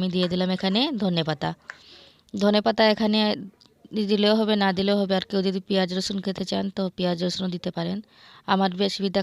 আমি দিয়ে দিলাম এখানে ধনে পাতা। ধনে পাতা এখানে দিলেও হবে, না দিলেও হবে। আর কেউ যদি পেঁয়াজ রসুন খেতে চান তো পেঁয়াজ রসুনও দিতে পারেন। আমার বেশ সুবিধা